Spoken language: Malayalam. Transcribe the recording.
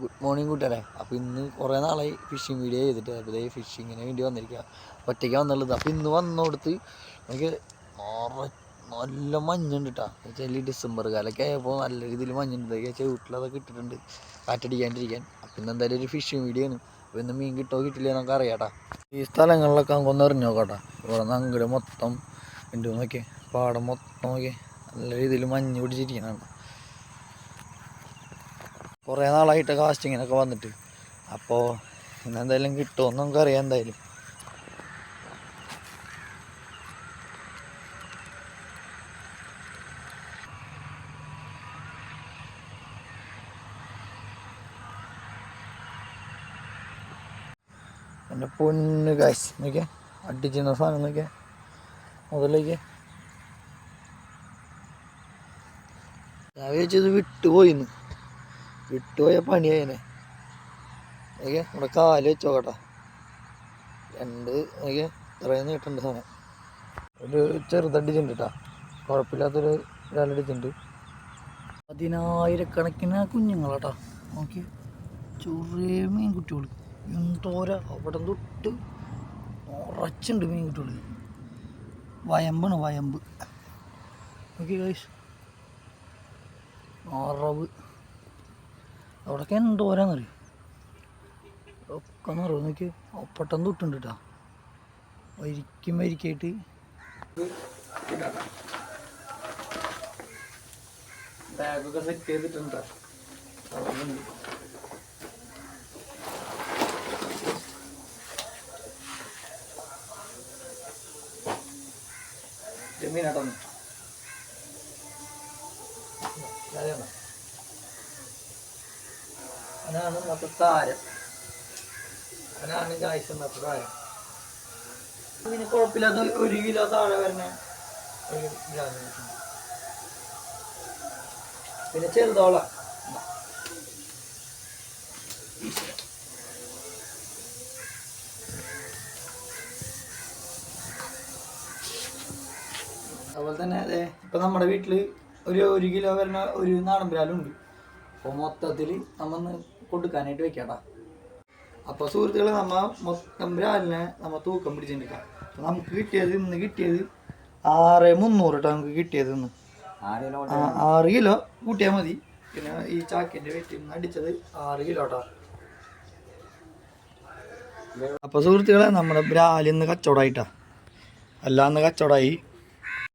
ഗുഡ് മോർണിംഗ് കൂട്ടുകാരെ അപ്പോൾ ഇന്ന് കുറേ നാളായി ഫിഷിംഗ് വീഡിയോ ചെയ്തിട്ട്. അപ്പോൾ ഫിഷിങ്ങിന് വേണ്ടി വന്നിരിക്കുക ഒറ്റയ്ക്ക് വന്നുള്ളത്. അപ്പോൾ ഇന്ന് വന്നോടത്ത് നമുക്ക് നല്ല മഞ്ഞുണ്ട് കേട്ടോ വെച്ചാൽ ഈ ഡിസംബർ കാലമൊക്കെ ആയപ്പോൾ നല്ല രീതിയിൽ മഞ്ഞുണ്ട്. വെച്ചാൽ വീട്ടിലതൊക്കെ ഇട്ടിട്ടുണ്ട്. കാറ്റടിക്കാണ്ടിരിക്കാൻ. അപ്പോൾ ഇന്ന് എന്തായാലും ഒരു ഫിഷിംഗ് വീഡിയോ ആണ്. അപ്പോൾ ഇന്ന് മീൻ കിട്ടോ കിട്ടില്ല നമുക്ക് അറിയാം ഈ സ്ഥലങ്ങളിലൊക്കെ നമുക്ക് ഒന്ന് എറിഞ്ഞു നോക്കാട്ടോ ഇവിടെ നിന്ന് മൊത്തം ഉണ്ട് നോക്കിയേ. പാടം മൊത്തം നോക്കിയേ. നല്ല രീതിയിൽ മഞ്ഞ് പിടിച്ചിരിക്കുന്നുണ്ട് കുറേ നാളായിട്ട് കാസ്റ്റിങ്ങിനൊക്കെ വന്നിട്ട്. അപ്പോൾ ഇന്നെന്തായാലും കിട്ടുമെന്ന് നമുക്കറിയാം എന്തായാലും. എന്റെ പൊന്ന് കാശ് നോക്കിയേ. അടിച്ചിരുന്ന സാധനം നോക്കിയേ. മുതലേക്ക് ഞാൻ വിചാരിച്ചത് വിട്ടുപോയിന്ന്. വിട്ടുപോയ പണിയായനെ. ഓക്കെ നമ്മുടെ കാൽ വെച്ചോക്കട്ടെ രണ്ട് ഓക്കെ ഇത്രയും നീട്ടുണ്ട് സാധനം. ഒരു ചെറുതടിച്ചുണ്ട് കേട്ടോ കുഴപ്പമില്ലാത്തൊരു കാലടിച്ചിട്ടുണ്ട് പതിനായിരക്കണക്കിന് കുഞ്ഞുങ്ങളാട്ടാ. നോക്കി ചെറിയ മീൻകുട്ടികൾ എന്തോര അവിടെ തൊട്ട് ഉറച്ചുണ്ട് മീൻകുട്ടികൾ വയമ്പാണ് വയമ്പ്. നോക്കി ഗൈസ് അറവ്. അവിടെയൊക്കെ എന്തോരാന്നറിയും ഒക്കെ നിറവ് നോക്കി ഒപ്പട്ടം തൊട്ടുണ്ട് കേട്ടോ വരിക്കും വരിക്കായിട്ട് ബാഗൊക്കെ സെറ്റ് ചെയ്തിട്ടുണ്ട്. ജമീനാട്ടൊന്ന് അതാണ് അതാണ് ഇന്നത്തെ അതാണ് ഗായ്സ് ഇന്നത്തെ താരം പിന്നെ കുഴപ്പമില്ലാത്ത ഒരു കിലോ താഴെ വരണേ. ഒരു ഗ്രാം കിട്ടും. പിന്നെ ചെറുതോള. അതുപോലെ തന്നെ അതെ ഇപ്പം നമ്മുടെ വീട്ടിൽ ഒരു ഒരു കിലോ വരുന്ന ഒരു നാടൻ ഉണ്ട് അപ്പോൾ മൊത്തത്തിൽ നമ്മന്ന് കൊടുക്കാനായിട്ട് വെക്കാട്ടാ. അപ്പോൾ സുഹൃത്തുക്കളെ നമ്മ മൊത്തം രാവിലെ നമ്മ തൂക്കം പിടിച്ചിട്ടുണ്ട് അപ്പോൾ നമുക്ക് കിട്ടിയത് ഇന്ന് കിട്ടിയത് ആറ് മുന്നൂറ് കേട്ടോ നമുക്ക് കിട്ടിയത് ഇന്ന്. ആറ് കിലോ കൂട്ടിയാൽ മതി. പിന്നെ ഈ ചാക്കിന്റെ വെറ്റിൽ നിന്ന് അടിച്ചത് ആറ് കിലോ കേട്ടോ അപ്പോൾ സുഹൃത്തുക്കളെ നമ്മുടെ ബ്രാലിന്ന് കച്ചവടമായിട്ടാ അല്ലാന്ന് കച്ചവടമായി